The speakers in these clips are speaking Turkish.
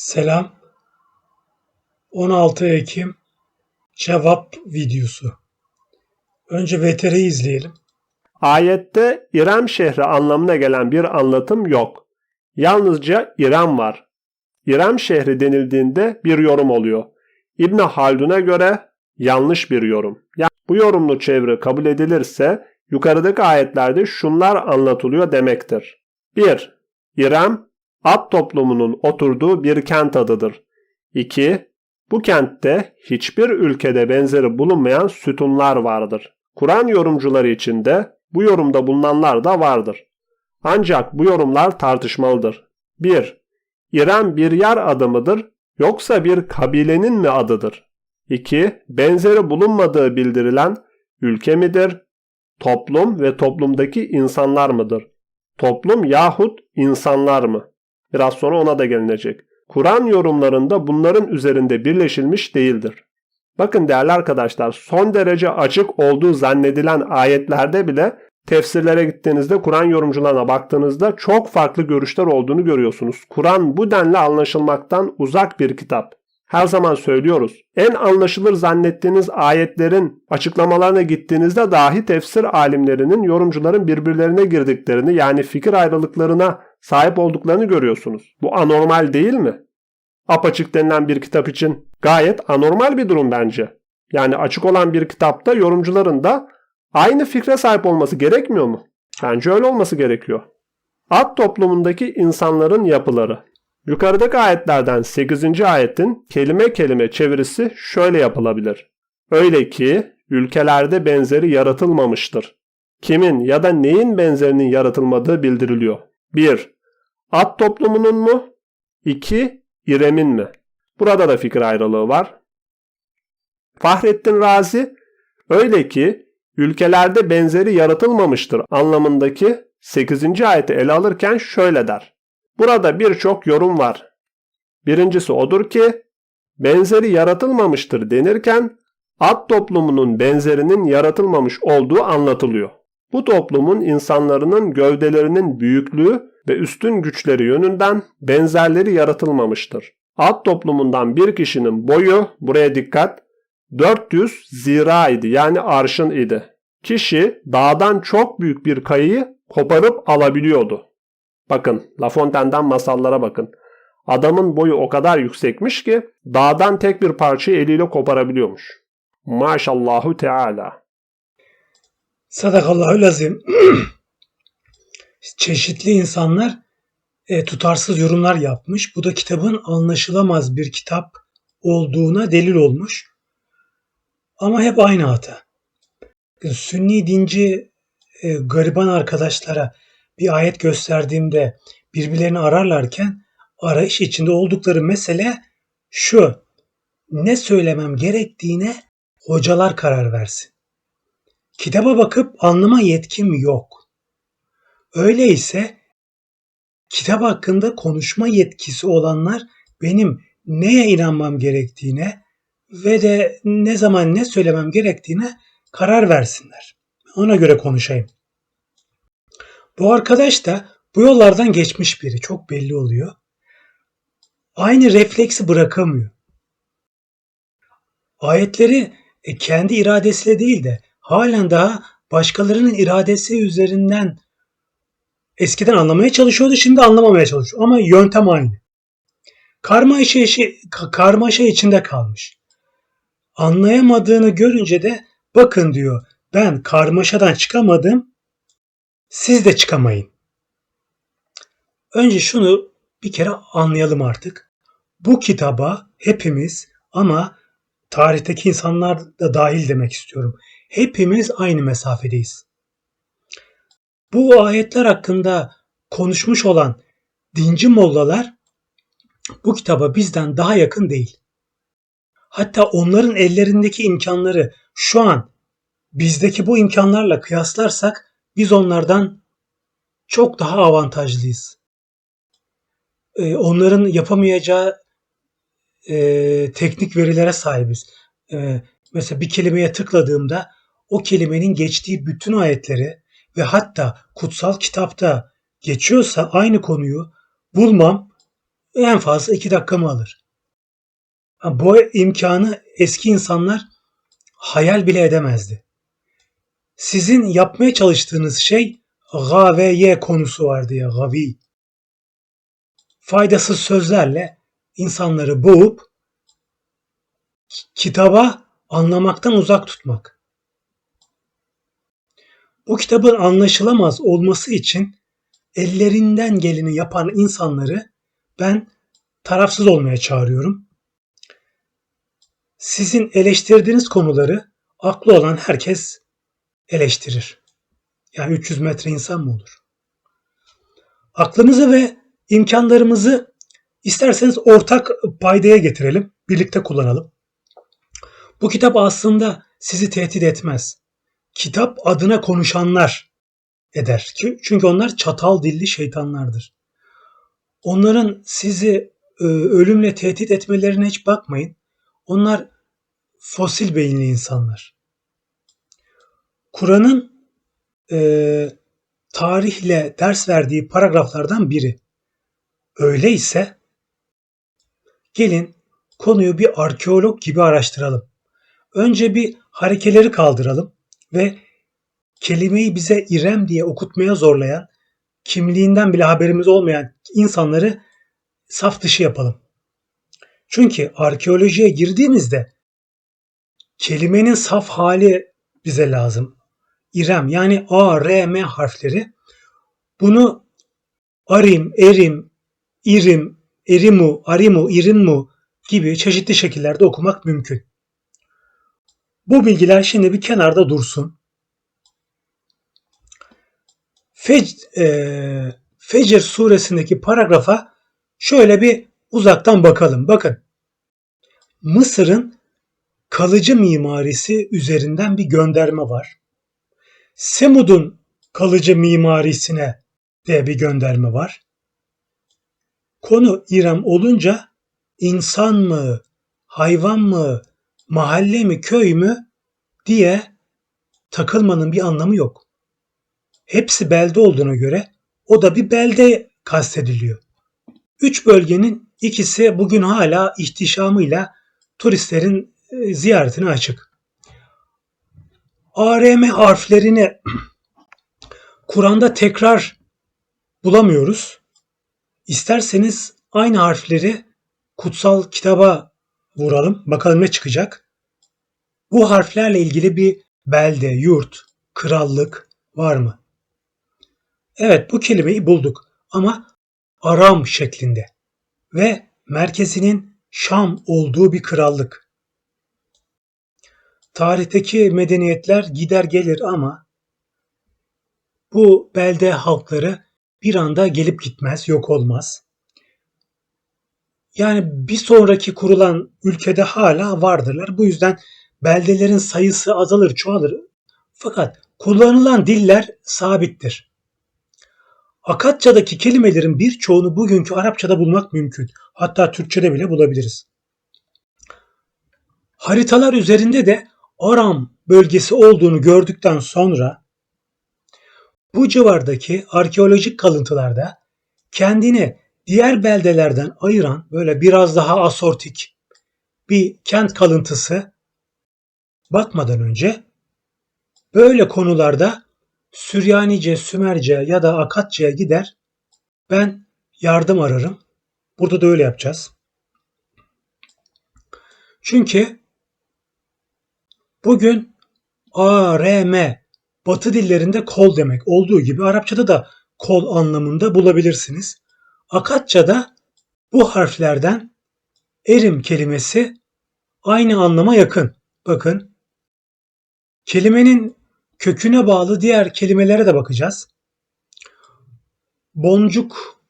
Selam. 16 Ekim cevap videosu. Önce VTR'yi izleyelim. Ayette İrem şehri anlamına gelen bir anlatım yok. Yalnızca İrem var. İrem şehri denildiğinde bir yorum oluyor. İbn Haldun'a göre yanlış bir yorum. Yani bu yorumlu çevre kabul edilirse yukarıdaki ayetlerde şunlar anlatılıyor demektir. 1. İrem, Ad toplumunun oturduğu bir kent adıdır. 2. Bu kentte hiçbir ülkede benzeri bulunmayan sütunlar vardır. Kur'an yorumcuları içinde bu yorumda bulunanlar da vardır. Ancak bu yorumlar tartışmalıdır. 1. İrem bir yer adı mıdır yoksa bir kabilenin mi adıdır? 2. Benzeri bulunmadığı bildirilen ülke midir? Toplum ve toplumdaki insanlar mıdır? Toplum yahut insanlar mı? Biraz sonra ona da gelinecek. Kur'an yorumlarında bunların üzerinde birleşilmiş değildir. Bakın değerli arkadaşlar son derece açık olduğu zannedilen ayetlerde bile tefsirlere gittiğinizde Kur'an yorumcularına baktığınızda çok farklı görüşler olduğunu görüyorsunuz. Kur'an bu denli anlaşılmaktan uzak bir kitap. Her zaman söylüyoruz. En anlaşılır zannettiğiniz ayetlerin açıklamalarına gittiğinizde dahi tefsir alimlerinin, yorumcuların birbirlerine girdiklerini yani fikir ayrılıklarına sahip olduklarını görüyorsunuz. Bu anormal değil mi? Apaçık denilen bir kitap için gayet anormal bir durum bence. Yani açık olan bir kitapta yorumcuların da aynı fikre sahip olması gerekmiyor mu? Bence öyle olması gerekiyor. Ad toplumundaki insanların yapıları. Yukarıdaki ayetlerden 8. ayetin kelime kelime çevirisi şöyle yapılabilir. Öyle ki ülkelerde benzeri yaratılmamıştır. Kimin ya da neyin benzerinin yaratılmadığı bildiriliyor. 1. At toplumunun mu? 2. İrem'in mi? Burada da fikir ayrılığı var. Fahrettin Razi öyle ki ülkelerde benzeri yaratılmamıştır anlamındaki 8. ayeti ele alırken şöyle der. Burada birçok yorum var. Birincisi odur ki benzeri yaratılmamıştır denirken at toplumunun benzerinin yaratılmamış olduğu anlatılıyor. Bu toplumun insanların gövdelerinin büyüklüğü ve üstün güçleri yönünden benzerleri yaratılmamıştır. At toplumundan bir kişinin boyu, buraya dikkat, 400 zira idi yani arşın idi. Kişi dağdan çok büyük bir kayayı koparıp alabiliyordu. Bakın La Fontaine'den masallara bakın. Adamın boyu o kadar yüksekmiş ki dağdan tek bir parçayı eliyle koparabiliyormuş. Maşallahu Teala. Sadakallahu lazim. Çeşitli insanlar e, tutarsız yorumlar yapmış. Bu da kitabın anlaşılamaz bir kitap olduğuna delil olmuş. Ama hep aynı hata. Sünni dinci e, gariban arkadaşlara bir ayet gösterdiğimde birbirlerini ararlarken arayış içinde oldukları mesele şu. Ne söylemem gerektiğine hocalar karar versin. Kitaba bakıp anlama yetkim yok. Öyleyse kitap hakkında konuşma yetkisi olanlar benim neye inanmam gerektiğine ve de ne zaman ne söylemem gerektiğine karar versinler. Ona göre konuşayım. Bu arkadaş da bu yollardan geçmiş biri. Çok belli oluyor. Aynı refleksi bırakamıyor. Ayetleri e, kendi iradesiyle değil de halen daha başkalarının iradesi üzerinden eskiden anlamaya çalışıyordu şimdi anlamamaya çalışıyor. Ama yöntem aynı. Karmaşa, işi, karmaşa içinde kalmış. Anlayamadığını görünce de bakın diyor ben karmaşadan çıkamadım siz de çıkamayın. Önce şunu bir kere anlayalım artık. Bu kitaba hepimiz ama tarihteki insanlar da dahil demek istiyorum. Hepimiz aynı mesafedeyiz. Bu ayetler hakkında konuşmuş olan dinci mollalar bu kitaba bizden daha yakın değil. Hatta onların ellerindeki imkanları şu an bizdeki bu imkanlarla kıyaslarsak biz onlardan çok daha avantajlıyız. Ee, onların yapamayacağı e, teknik verilere sahibiz. E, mesela bir kelimeye tıkladığımda o kelimenin geçtiği bütün ayetleri ve hatta kutsal kitapta geçiyorsa aynı konuyu bulmam en fazla iki dakikamı alır. Bu imkanı eski insanlar hayal bile edemezdi. Sizin yapmaya çalıştığınız şey ga ve ye konusu vardı ya gavi. Faydasız sözlerle insanları boğup kitaba anlamaktan uzak tutmak. Bu kitabın anlaşılamaz olması için ellerinden geleni yapan insanları ben tarafsız olmaya çağırıyorum. Sizin eleştirdiğiniz konuları aklı olan herkes eleştirir. Yani 300 metre insan mı olur? Aklımızı ve imkanlarımızı isterseniz ortak paydaya getirelim, birlikte kullanalım. Bu kitap aslında sizi tehdit etmez. Kitap adına konuşanlar eder. Çünkü onlar çatal dilli şeytanlardır. Onların sizi e, ölümle tehdit etmelerine hiç bakmayın. Onlar fosil beyinli insanlar. Kur'an'ın e, tarihle ders verdiği paragraflardan biri. Öyleyse gelin konuyu bir arkeolog gibi araştıralım. Önce bir harekeleri kaldıralım ve kelimeyi bize İrem diye okutmaya zorlayan, kimliğinden bile haberimiz olmayan insanları saf dışı yapalım. Çünkü arkeolojiye girdiğimizde kelimenin saf hali bize lazım. İrem yani A, R, M harfleri. Bunu arim, erim, irim, erimu, arimu, irinmu gibi çeşitli şekillerde okumak mümkün. Bu bilgiler şimdi bir kenarda dursun. Fec, e, Fecr suresindeki paragrafa şöyle bir uzaktan bakalım. Bakın. Mısır'ın kalıcı mimarisi üzerinden bir gönderme var. Semud'un kalıcı mimarisine de bir gönderme var. Konu İrem olunca insan mı, hayvan mı, mahalle mi, köy mü diye takılmanın bir anlamı yok. Hepsi belde olduğuna göre o da bir belde kastediliyor. Üç bölgenin ikisi bugün hala ihtişamıyla turistlerin e, ziyaretine açık. ARM harflerini Kur'an'da tekrar bulamıyoruz. İsterseniz aynı harfleri kutsal kitaba vuralım. Bakalım ne çıkacak. Bu harflerle ilgili bir belde, yurt, krallık var mı? Evet bu kelimeyi bulduk ama Aram şeklinde ve merkezinin Şam olduğu bir krallık. Tarihteki medeniyetler gider gelir ama bu belde halkları bir anda gelip gitmez, yok olmaz. Yani bir sonraki kurulan ülkede hala vardırlar. Bu yüzden beldelerin sayısı azalır, çoğalır. Fakat kullanılan diller sabittir. Akatçadaki kelimelerin birçoğunu bugünkü Arapçada bulmak mümkün. Hatta Türkçede bile bulabiliriz. Haritalar üzerinde de Aram bölgesi olduğunu gördükten sonra bu civardaki arkeolojik kalıntılarda kendini diğer beldelerden ayıran böyle biraz daha asortik bir kent kalıntısı bakmadan önce böyle konularda Süryanice, Sümerce ya da Akatça'ya gider ben yardım ararım. Burada da öyle yapacağız. Çünkü bugün A, R, M Batı dillerinde kol demek olduğu gibi Arapçada da kol anlamında bulabilirsiniz. Akatça'da bu harflerden erim kelimesi aynı anlama yakın. Bakın kelimenin köküne bağlı diğer kelimelere de bakacağız. Boncuk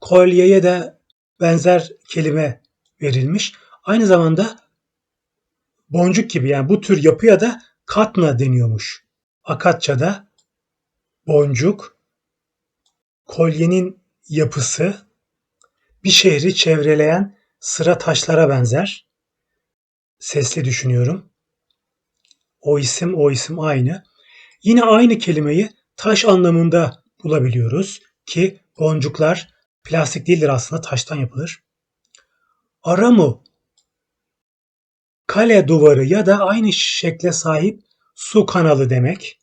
kolyeye de benzer kelime verilmiş. Aynı zamanda boncuk gibi yani bu tür yapıya da katna deniyormuş. Akatça'da boncuk, kolyenin yapısı bir şehri çevreleyen sıra taşlara benzer. Sesli düşünüyorum. O isim o isim aynı. Yine aynı kelimeyi taş anlamında bulabiliyoruz ki boncuklar Plastik değildir aslında taştan yapılır. Aramu kale duvarı ya da aynı şekle sahip su kanalı demek.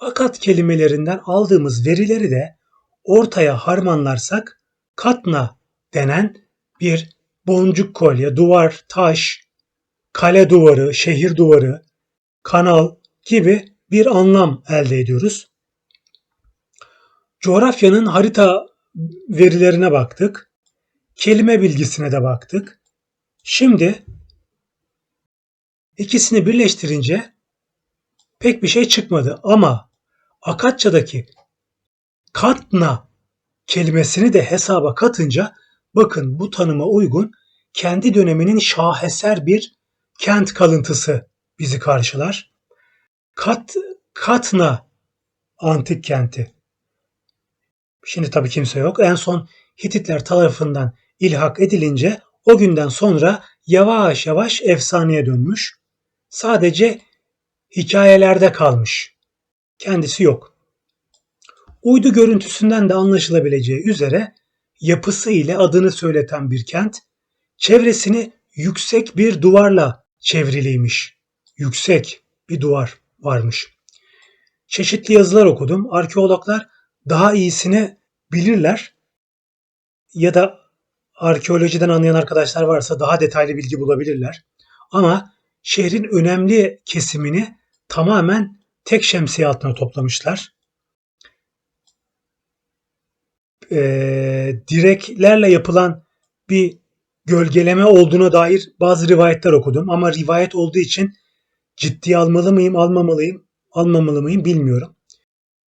Akat kelimelerinden aldığımız verileri de ortaya harmanlarsak katna denen bir boncuk kolye, duvar, taş, kale duvarı, şehir duvarı, kanal gibi bir anlam elde ediyoruz. Coğrafyanın harita verilerine baktık. Kelime bilgisine de baktık. Şimdi ikisini birleştirince pek bir şey çıkmadı ama Akatça'daki katna kelimesini de hesaba katınca bakın bu tanıma uygun kendi döneminin şaheser bir kent kalıntısı bizi karşılar. Kat, Katna antik kenti. Şimdi tabii kimse yok. En son Hititler tarafından ilhak edilince o günden sonra yavaş yavaş efsaneye dönmüş. Sadece hikayelerde kalmış. Kendisi yok. Uydu görüntüsünden de anlaşılabileceği üzere yapısı ile adını söyleten bir kent, çevresini yüksek bir duvarla çevriliymiş. Yüksek bir duvar varmış. Çeşitli yazılar okudum. Arkeologlar daha iyisini bilirler. Ya da arkeolojiden anlayan arkadaşlar varsa daha detaylı bilgi bulabilirler. Ama şehrin önemli kesimini tamamen tek şemsiye altına toplamışlar. Ee, direklerle yapılan bir gölgeleme olduğuna dair bazı rivayetler okudum. Ama rivayet olduğu için ciddiye almalı mıyım, almamalıyım, almamalı mıyım bilmiyorum.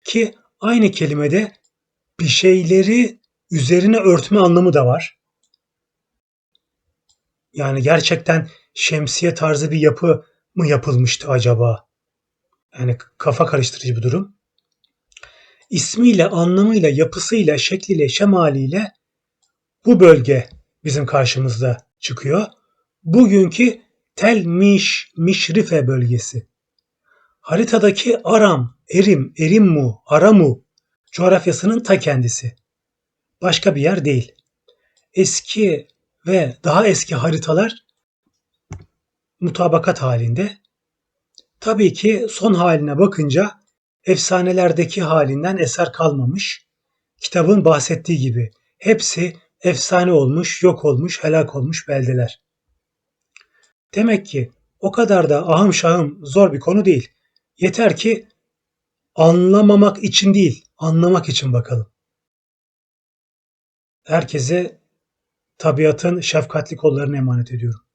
Ki aynı kelimede bir şeyleri üzerine örtme anlamı da var. Yani gerçekten şemsiye tarzı bir yapı mı yapılmıştı acaba? Yani kafa karıştırıcı bir durum. İsmiyle, anlamıyla, yapısıyla, şekliyle, şemaliyle bu bölge bizim karşımızda çıkıyor. Bugünkü Tel Miş, Mişrife bölgesi. Haritadaki Aram, Erim, Erimmu, Aramu coğrafyasının ta kendisi. Başka bir yer değil. Eski ve daha eski haritalar mutabakat halinde. Tabii ki son haline bakınca efsanelerdeki halinden eser kalmamış. Kitabın bahsettiği gibi hepsi efsane olmuş, yok olmuş, helak olmuş beldeler. Demek ki o kadar da ahım şahım zor bir konu değil. Yeter ki anlamamak için değil, anlamak için bakalım. Herkese tabiatın şefkatli kollarına emanet ediyorum.